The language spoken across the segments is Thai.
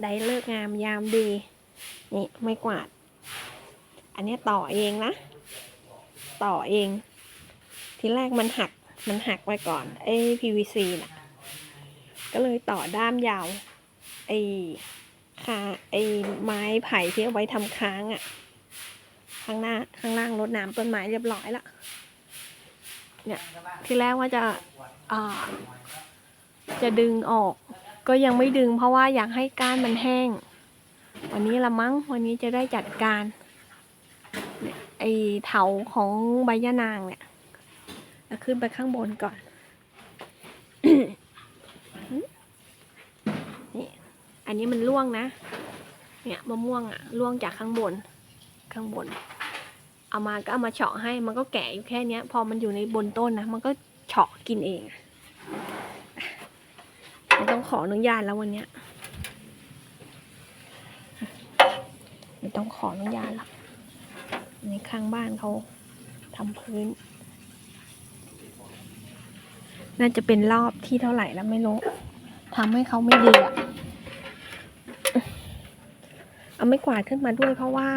ได้เลิกงามยามดี นี่ไม่กวาด อันนี้ต่อเองนะ ต่อเอง ทีแรกมันหัก มันหักไว้ก่อนไอ้ PVC น่ะ ก็เลยต่อด้ามยาว ไอ้คาไอ้ไม้ไผ่ที่เอาไว้ทำค้างอะ่ะ ข้างหน้าข้างล่างรดน้ำต้นไม้เรียบร้อยละเนี่ย ทีแรกว่าจะ อ่า จะดึงออก ก็ยังไม่ดึงเพราะว่าอยากให้ก้านมันแห้ง วันนี้ละมั้งวันนี้จะได้จัดการไอเถาของใบยะนางเนี่ยเอาขึ้นไปข้างบนก่อนนี่อันนี้มันร่วงนะ เนี่ยมะม่วงอะร่วงจากข้างบน ข้างบน เอามาก็เอามาเฉาะให้มันก็แก่อยู่แค่เนี้ย พอมันอยู่ในบนต้นนะมันก็เฉาะกินเอง ต้องขออนุญาตแล้ววันเนี้ยไม่ต้องขออนุญาตหรอกในข้างบ้านเขาทำพื้น น่าจะเป็นรอบที่เท่าไหร่แล้วไม่รู้ทำให้เขาไม่ดีอะเอาไม่กวาดขึ้นมาด้วยเพราะว่า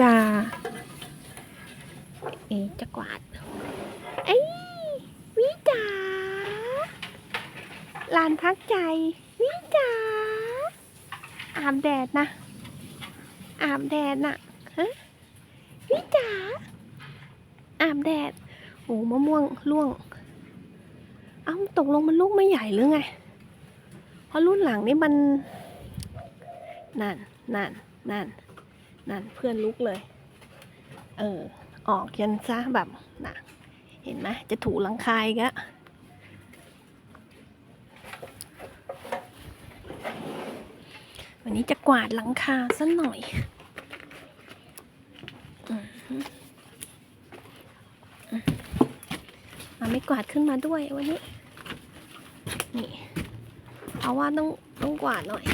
จะเอะจะกวาดไอ้ยวิจ๋า ลานพักใจวิจ๋าอาบแดดนะ อาบแดดน่ะฮะวิจ๋าอาบแดดโอ้มะม่วงร่วง เอ้าตกลงมันลูกไม่ใหญ่หรือไง เพราะรุ่นหลังนี่มันนั่นนั่นนั่นนั่นเพื่อนลุกเลย เออ ออกยันซะแบบน่ะ เห็นไหมจะถูหลังคายกะ วันนี้จะกวาดหลังคาสักหน่อยอืมาไม่กวาดขึ้นมาด้วยวันนี้ นี่เอาว่าต้องต้องกวาดหน่อย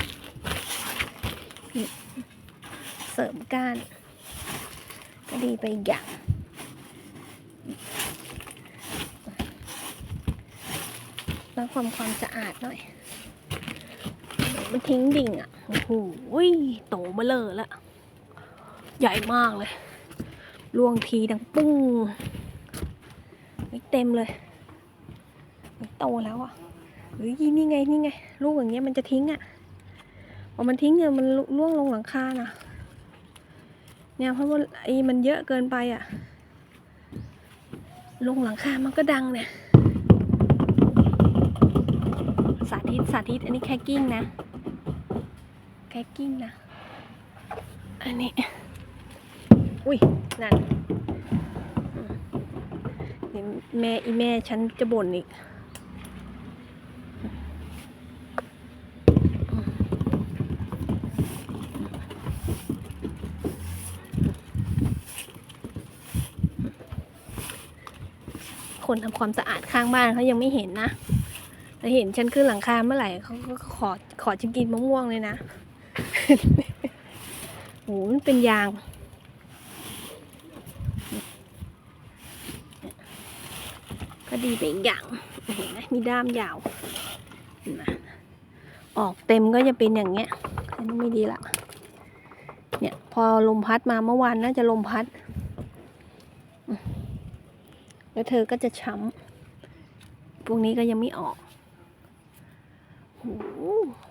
เสริมก้านก็ดีไปอย่างแล้วความความสะอาดหน่อย มันทิ้งดิ่งอะ โอ้โหโตมาเลยละ ใหญ่มากเลยลวงทีดังปุ้ง ไม่เต็มเลย ไม่โตแล้วอะเฮ้ยนี่ไง นี่ไง ลูกอย่างเงี้ยมันจะทิ้งอะพอมันทิ้งเนี่ยมันล่วงลงหลังคาน่ะเนี่ยเพราะว่าไอ้มันเยอะเกินไปอะ ลงหลังคา มันก็ดังเนี่ย สาธิต สาธิต อันนี้แค่กิ้งนะ แค่กิ้งนะ อันนี้ อุ้ย นั่นเดี๋ยวแม่อีแม่ฉันจะบ่นอีก คนทำความสะอาดข้างบ้านเขายังไม่เห็นนะแต่เห็นฉันขึ้นหลังคาเมื่อไหร่เขาก็ขอขอจะกินมะม่วงเลยนะ โหมันเป็นยาง ก็ดีไปอีกอย่างเห็นไหมมีด้ามยาวนไหมออกเต็มก็จะเป็นอย่างเงี้ยอันนี้ไม่ดีละเนี่ยพอลมพัดมาเมื่อวานน่าจะลมพัด แล้วเธอก็จะช้ำพวกนี้ก็ยังไม่ออกโห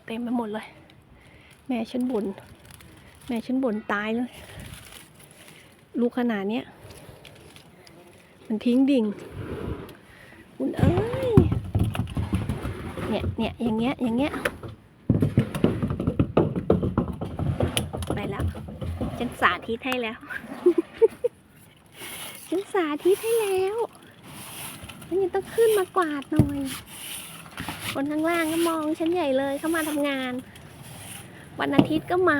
เต็มไปหมดเลย แม่ฉันบน่นแม่ฉันบ่นตายเลยลูกขนาดเนี้ยมันทิ้งดิ่งคุณเอ้ยเนี่ยเนี่ยอย่างเงี้ยอย่างเงี้ยไปแล้วฉันสาธิตให้แล้วฉันสาธิตให้แล้วฉันยังต้องขึ้นมากวาดหน่อย คนข้างล่างก็มองฉันใหญ่เลยเข้ามาทำงาน วันอาทิตย์ก็มา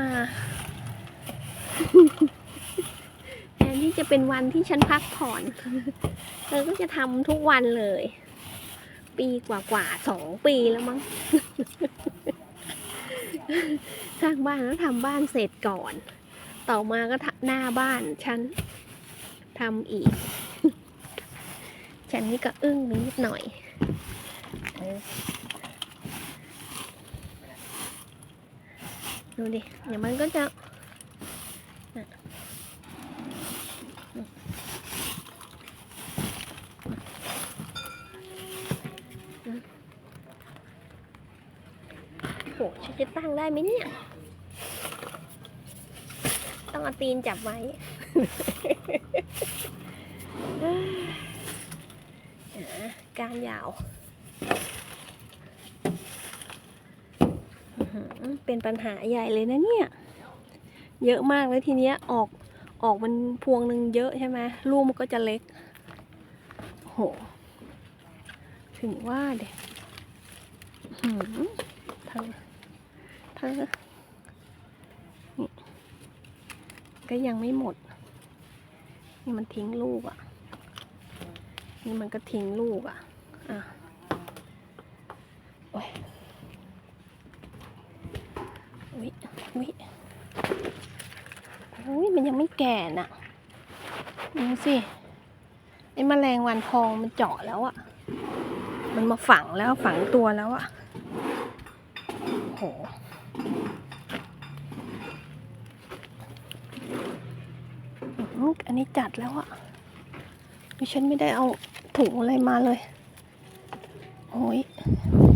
แทนที่จะเป็นวันที่ฉันพักผ่อน เธอก็จะทำทุกวันเลย ปีกว่าๆสองปีแล้วมั้ง สร้างบ้านแล้วทำบ้านเสร็จก่อน ต่อมาก็หน้าบ้านฉันทำอีก ฉันนี่ก็อึ้งนิดหน่อย เออ ดูดิเดี๋ยวมันก็จะน่ะโหฉันจะตั้งได้ไหมเนี่ย ต้องเอาตีนจับไว้การยาว อื้อหือ เป็นปัญหาใหญ่เลยนะเนี่ย เยอะมากเลยทีเนี้ยออกออกมันพวงหนึ่งเยอะใช่ไหมลูกมันก็จะเล็ก โห ถึงว่าเด็กเธอเธอนี่ก็ยังไม่หมด นี่มันทิ้งลูกอะ่ะ นี่มันก็ทิ้งลูกอะ่ะ อะโอ้ยอุ๊ยอุ๊ยมันยังไม่ แก่น่ะดูสิไอ้แมลงวันทองมันเจาะแล้วอะมันมาฝังแล้วฝังตัวแล้วอะโหอื้อหืออันนี้จัดแล้วอะดิฉันไม่ได้เอาถุงอะไรมาเลยโอ้ย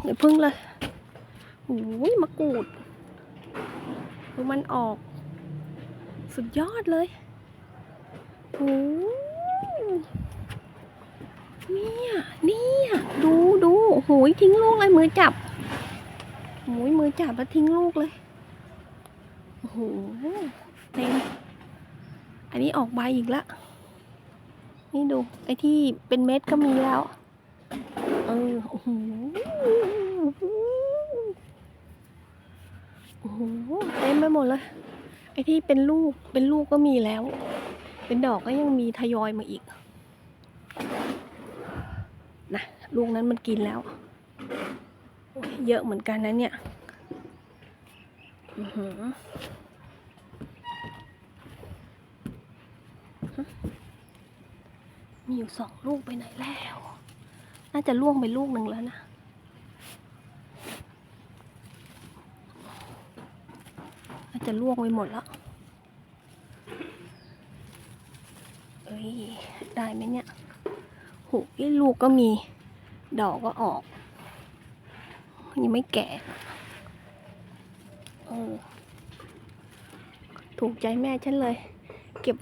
เดี๋ยวพึ่งเลยโอ้ยมะกรูดดูมันออก สุดยอดเลยโอ้เนี่ยเนี่ยดูดูโอ้โหทิ้งลูกเลยมือจับโอ้ยมือจับแล้วทิ้งลูกเลยโอ้โหเต็มอันนี้ออกใบอีกละ นี่ดู ไอ้ที่เป็นเม็ดก็มีแล้ว เออโอ้โหโอ้โหเต็มไปหมดเลย ไอ้ที่เป็นลูกเป็นลูกก็มีแล้ว เป็นดอกก็ยังมีทยอยมาอีกนะลูกนั้นมันกินแล้ว เยอะเหมือนกันนะเนี่ยอือหือมีอยู่สองลูกไปไหนแล้ว น่าจะล่วงไปลูกหนึ่งแล้วนะ น่า จะล่วงไปหมดแล้ว เอ้ย ได้ไหมเนี่ย หูยลูกก็มี ดอกก็ออก ยังไม่แก่ เออ ถูกใจแม่ฉันเลย เก็บ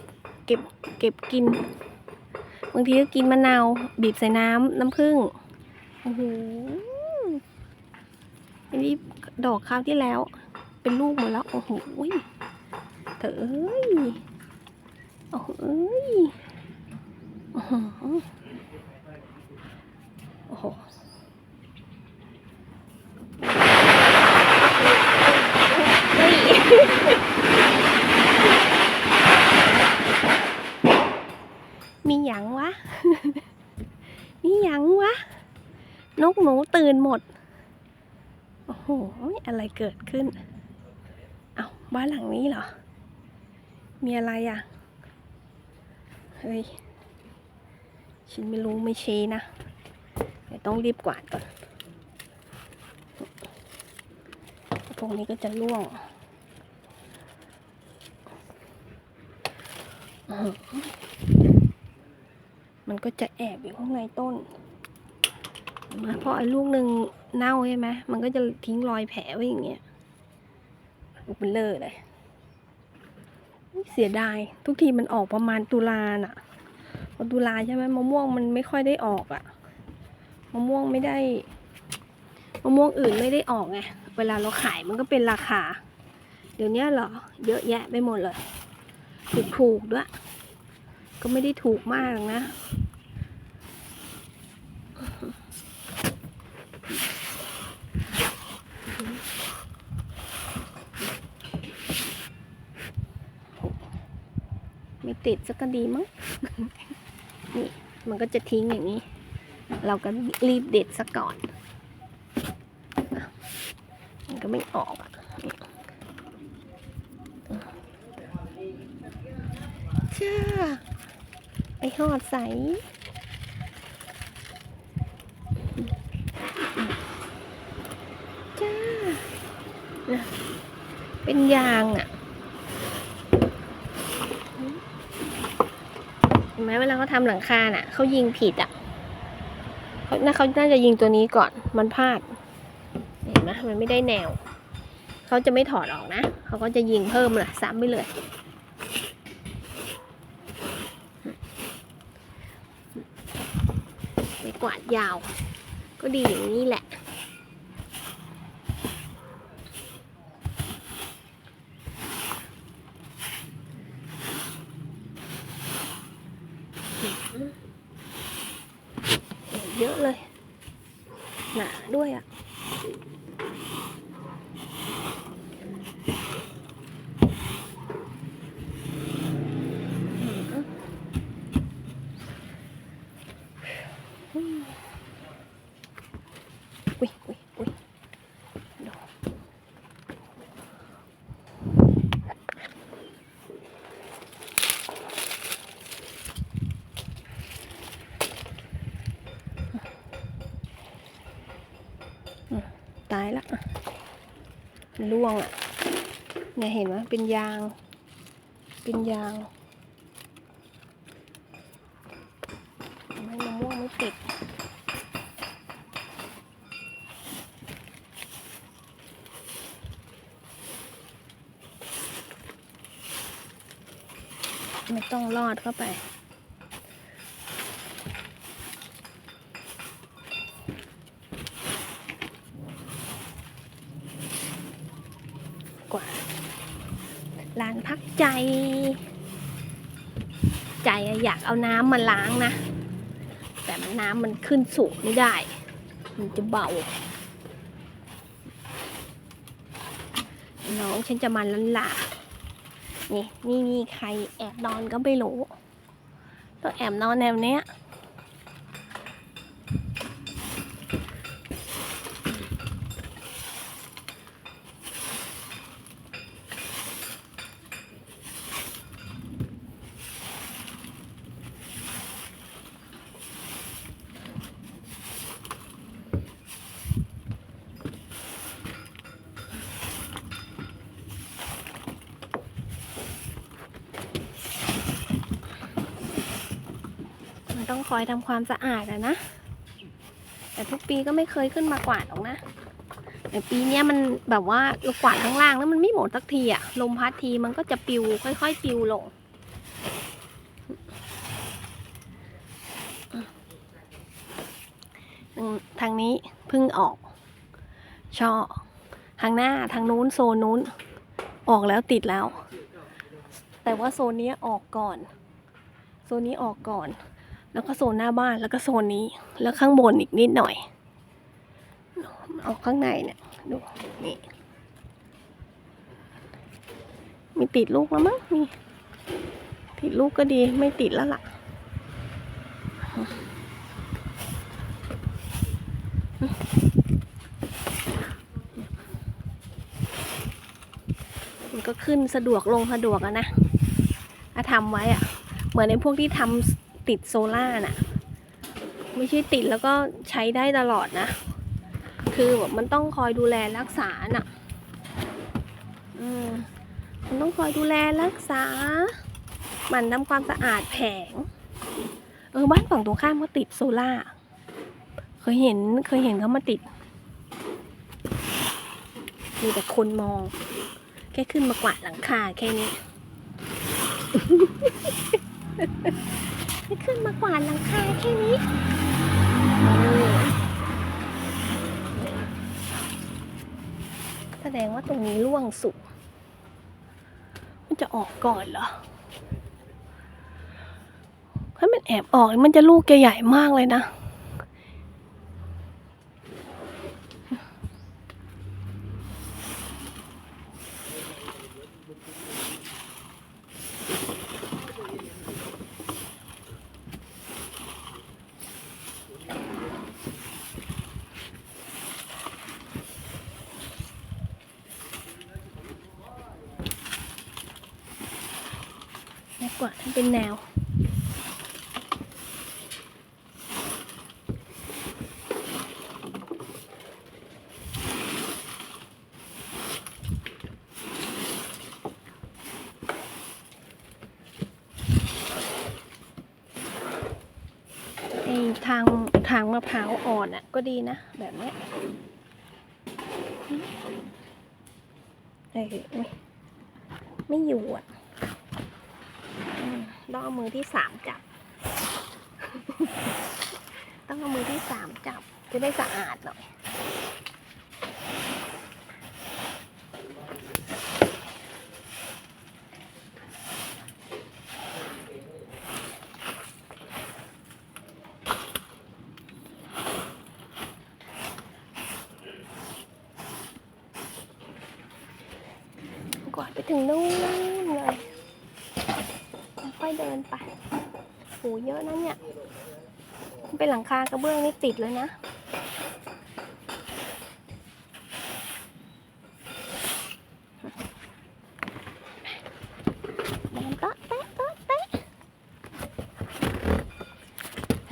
เก็บ เก็บกิน บางทีก็กินมะนาว บีบใส่น้ำ น้ำผึ้ง โอ้โหอันนี้ดอกคราวที่แล้ว เป็นลูกมดแล้ว โอ้โหเธอเอ้ย โอ้โหเอ้ย โอ้โหโอ้โหมีหยังวะ มีหยังวะ นกหนูตื่นหมด โอ้โห อะไรเกิดขึ้น บ้านหลังนี้เหรอ มีอะไรอะ เฮ้ย ฉันไม่รู้ไม่ชี้นะเดี๋ยวต้องรีบกวาดก่อน พวกนี้ก็จะร่วงมันก็จะแอบอยู่ข้างในต้นมาเพราะไอ้ลูกหนึ่งเน่าใช่ไหม มันก็จะทิ้งรอยแผลไว้อย่างเงี้ย ลูกเบลเลอร์เลย เสียดาย ทุกทีมันออกประมาณตุลาน่ะพอตุลาใช่ไหมมะม่วงมันไม่ค่อยได้ออกอะ่ะมะม่วงไม่ได้มะม่วงอื่นไม่ได้ออกไงเวลาเราขายมันก็เป็นราคา เดี๋ยวนี้เหรอ เยอะแยะไปหมดเลย ถูกถูกๆด้วย ก็ไม่ได้ถูกมากนะ ติดสักก็ดีมั้งนี่มันก็จะทิ้งอย่างนี้ เราก็รีบเด็ดซะก่อน มันก็ไม่ออกอะจ้าไอหอดใสจ้า เป็นยางอะ่ะ เห็นไหมเวลาเขาทำหลังคาน่ะเขายิงผิดอะ่ะเขาน่าเขาน่าจะยิงตัวนี้ก่อนมันพลาด เห็นไหมมันไม่ได้แนว เขาจะไม่ถอดออกนะ เขาก็จะยิงเพิ่มเลยซ้ำไปเลยไม่กวาดยาว ก็ดีอย่างนี้แหละ เยอะเลย หนาด้วยอะ อุ้ยอุ้ยอุ้ยดูอืมตายละมันร่วงอะเนี่ยเห็นไหมเป็นยาง เป็นยางทำให้มะม่วงไม่ติด ไม่ต้อง ลอดเข้าไปกว่าลานพักใจ ใจอยากเอาน้ำมาล้างนะ แต่มันน้ำมันขึ้นสูงไม่ได้ มันจะเบา น้องฉันจะมาลันลา นี่นี่มีใครแอบนอนก็ไม่รู้ตัวแอบนอนแนวเนี้ย ต้องคอยทำความสะอาดอะนะ แต่ทุกปีก็ไม่เคยขึ้นมากวาดหรอกนะ แต่ปีนี้มันแบบว่าเรากวาดข้างล่างแล้วมันไม่หมดสักทีอะลมพัดทีมันก็จะปิวค่อย ๆ ปิวลงทางนี้พิ่งออก ช่อ ทางหน้าทางนู้นโซนนู้น ออกแล้วติดแล้ว แต่ว่าโซนนี้ออกก่อน โซนนี้ออกก่อน แล้วก็โซนหน้าบ้านแล้วก็โซนนี้ แล้วข้างบนอีกนิดหน่อยออกข้างในเนี่ยดูนี่มีติดลูกแล้วมั้งมีติดลูกก็ดีไม่ติดแล้วล่ะมันก็ขึ้นสะดวกลงสะดวกอะนะถ้าทำไว้อะเหมือนในพวกที่ทำ ติดโซล่าน่ะ ไม่ใช่ติดแล้วก็ใช้ได้ตลอดนะ คือแบบมันต้องคอยดูแลรักษาน่ะอืมมันต้องคอยดูแลรักษา มันทำความสะอาดแผง เออบ้านฝั่งตรงข้ามก็ติดโซล่า เคยเห็นเคยเห็นเขามาติด มีแต่คนมอง แค่ขึ้นมากวาดหลังคาแค่นี้ จะขึ้นมากวาดหลังคาแค่นี้แสดงว่าตรงนี้ร่วงสุกมันจะออกก่อนเหรอถ้ามันแอบออกมันจะลูกใหญ่มากเลยนะ เป็นแนวไอทางทางมะพร้าวอ่อนอะ ก็ดีนะ แบบนี้เอไม่อยู่อะ เอามือที่สามจับ ต้องเอามือที่สามจับ จะได้สะอาดหน่อยกวาดไปถึงนู่น ดินไปโหเยอะนะเนี่ย เป็นหลังคากระเบื้องนี่ติดเลยนะ เดินเตะเตะเตะเต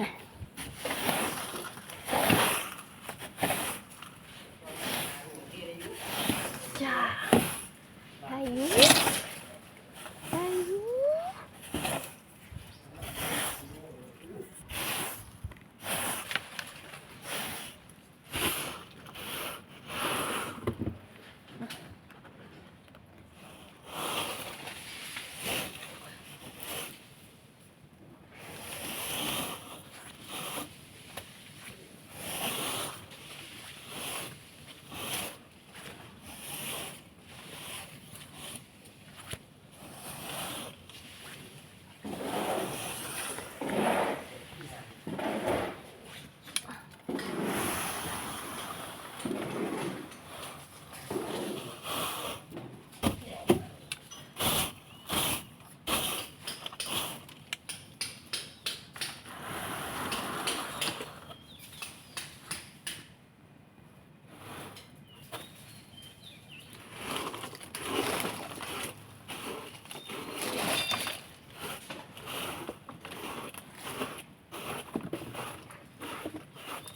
ะจ้าได้อยู่ได้อยู่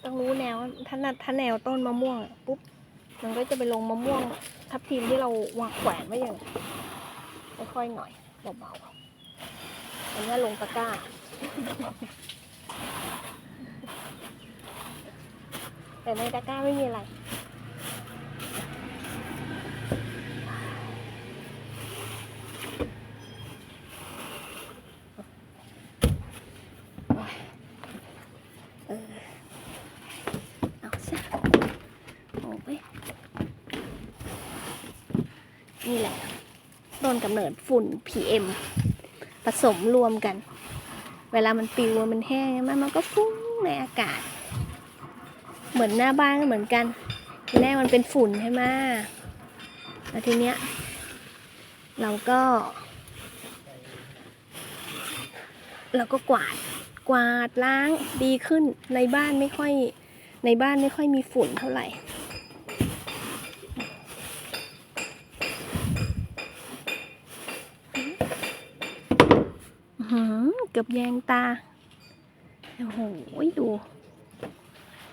ต้อง รู้แนวถ้าถ้าแนวต้นมะม่วงปุ๊บมันก็จะไปลงมะม่วงทับทิมที่เราวางแขวนไว้อย่างค่อยๆหน่อยเบาๆอันนี้ลงตะกร้าแต่ในตะกร้าไม่มีอะไร เออ เอาซะโอ้ย นี่แหละ ต้นกำเนิดฝุ่น PM ผสมรวมกัน เวลามันปิวมันแห้งมันมันก็ฟุ้งในอากาศ เหมือนหน้าบ้านก็เหมือนกันทีแรกมันเป็นฝุ่นใช่ไหมแล้วทีเนี้ยเราก็ เราก็กวาดกวาดล้างดีขึ้นในบ้านไม่ค่อยในบ้านไม่ค่อยมีฝุ่นเท่าไหร่ อื้อหือ เกือบแยงตา โอ้โหดู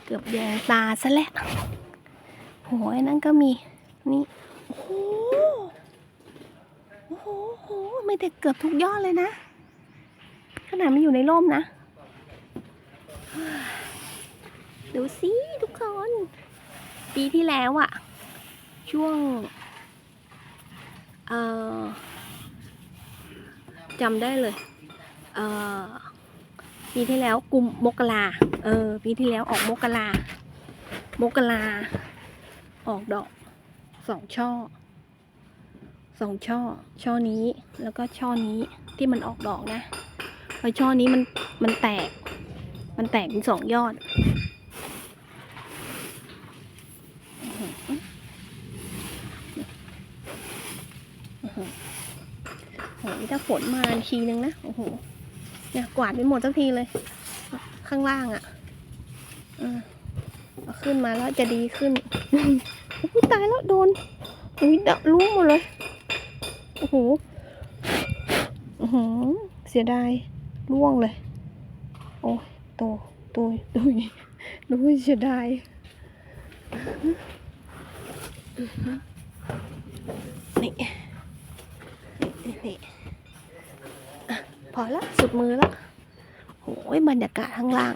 เกือบแยงตาซะแล้วโหยนั่นก็มี นี่ โอ้โห โอ้โหโอ้โหไม่แต่เกือบทุกยอดเลยนะ ขนาดมันอยู่ในร่มนะ ดูสิทุกคน ปีที่แล้วอะช่วง เอ่อจำได้เลย เออปีที่แล้วกุมมกราเออ ปีที่แล้วออกมกรามกราออกดอกสองช่อสองช่อ ช่อนี้แล้วก็ช่อนี้ที่มันออกดอกนะพอช่อนี้มันมันแตก มันแตกเป็นสองยอดโอ้โหถ้าฝนมาทีนึงนะ โอ้โห เนี่ยกวาดไปหมดสักทีเลย ข้างล่างอะ่ะเอาขึ้นมาแล้วจะดีขึ้นอุ๊ยตายแล้วโดนอุ้ยดะรู้หมดเลยโอ้โหอื้อหือเสียดายร่วงเลย โอ้ยโตโตยโตยดูเสียดายนี่นี่นี่ พอละสุดมือแล้วโอ้ยบรรยากาศข้างล่าง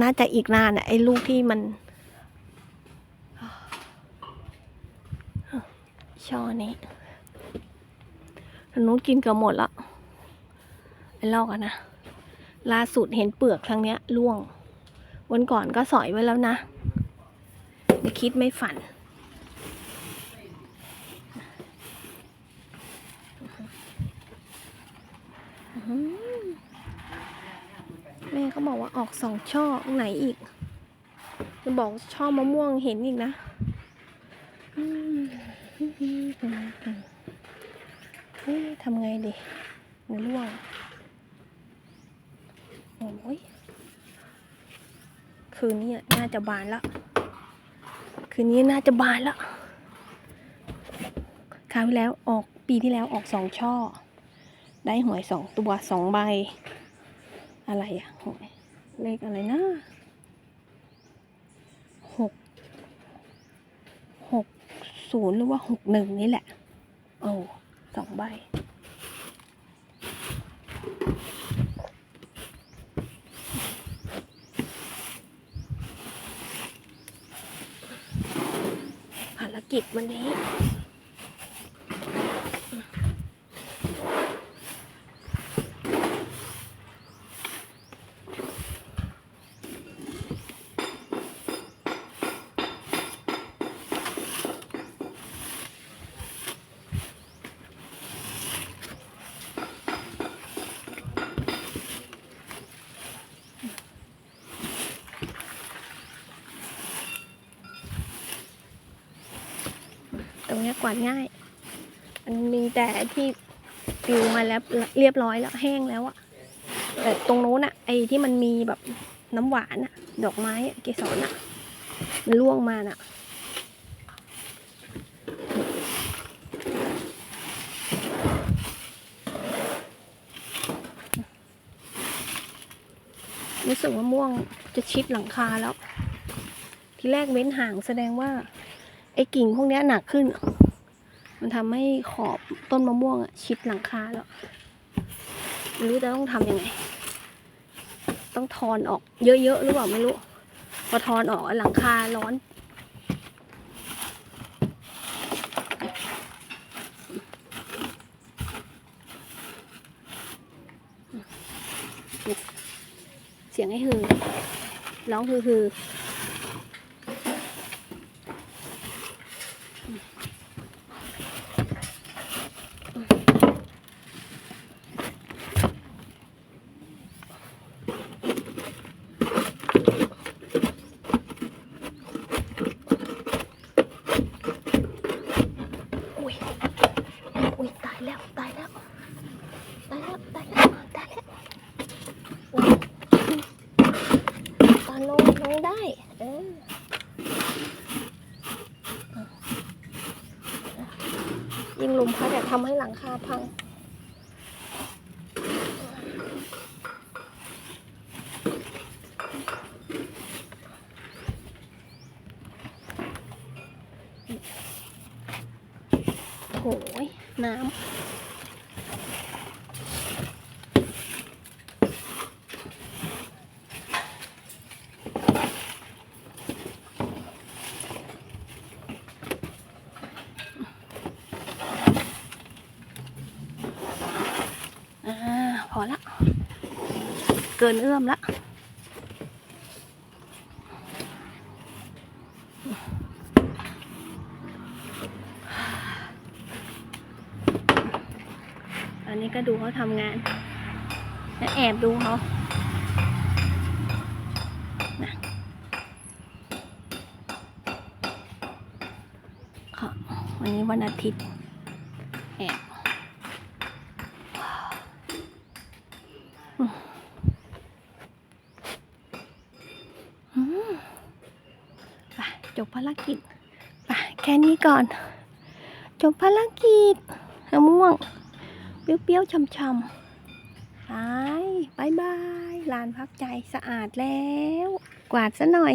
น่าจะอีกนานอะไอ้ลูกที่มันช่อนี้นู้นกินเกือบหมดล้วไอ้ลอกอะนะล่าสุดเห็นเปลือกครั้งเนี้ยร่วง วันก่อนก็สอยไว้แล้วนะไม่คิดไม่ฝัน แม่เขาบอกว่าออกสองช่อไหนอีก จะบอกช่อมะม่วงเห็นอีกนะเฮ้ยทำไงดีมันร่วงโอ้ยคืนนี้น่าจะบานล้วคืนนี้น่าจะบานล้วคราวที่แล้วออกปีที่แล้วออกสองช่อ ได้หวยสองตัวสองใบ อะไรอะหวยเลขอะไรนะหกหกศูนย์หรือว่าหกหนึ่งนี่แหละ โอ้สองใบภารกิจวันนี้ รงเนี้ยกวาดง่าย มันมีแต่ที่ปิวมาแล้วเรียบร้อยแล้วแห้งแล้วอะแต่ตรงโน้นอะไอ้ที่มันมีแบบน้ำหวานอะดอกไม้เกสรอะมันร่วงมาน่ะรู้สึกว่าม่วงจะชิดหลังคาแล้ว ทีแรกเว้นห่างแสดงว่า ไอ้กิ่งพวกนี้หนักขึ้น มันทำให้ขอบต้นมะม่วงอะชิดหลังคาแล้วไม่รู้จะต้องทำยังไง ต้องทอนออกเยอะๆหรือเปล่าไม่รู้ พอทอนออกหลังคาร้อนเสียงให้ฮือร้องฮือฮือ อุ้ย อุ้ย ตายแล้ว ตายแล้ว ตายแล้ว ตายแล้ว ตายแล้วอุ๊ยตอน ลงลงได้ เออยิงลมพัดแต่ทำให้หลังคาพัง โอ้ยน้ำอ่า พอละ เกินเอื้อมละอันนี้ก็ดูเขาทำงาน และแอบดูเขาวันนี้วันอาทิตย์ แอบอืมอืมไปจบภารกิจไปแค่นี้ ก่อน จบภารกิจมะม่วง เปรี้ยวๆช่ำๆไปบายบายลานพักใจสะอาดแล้ว กวาดซะหน่อย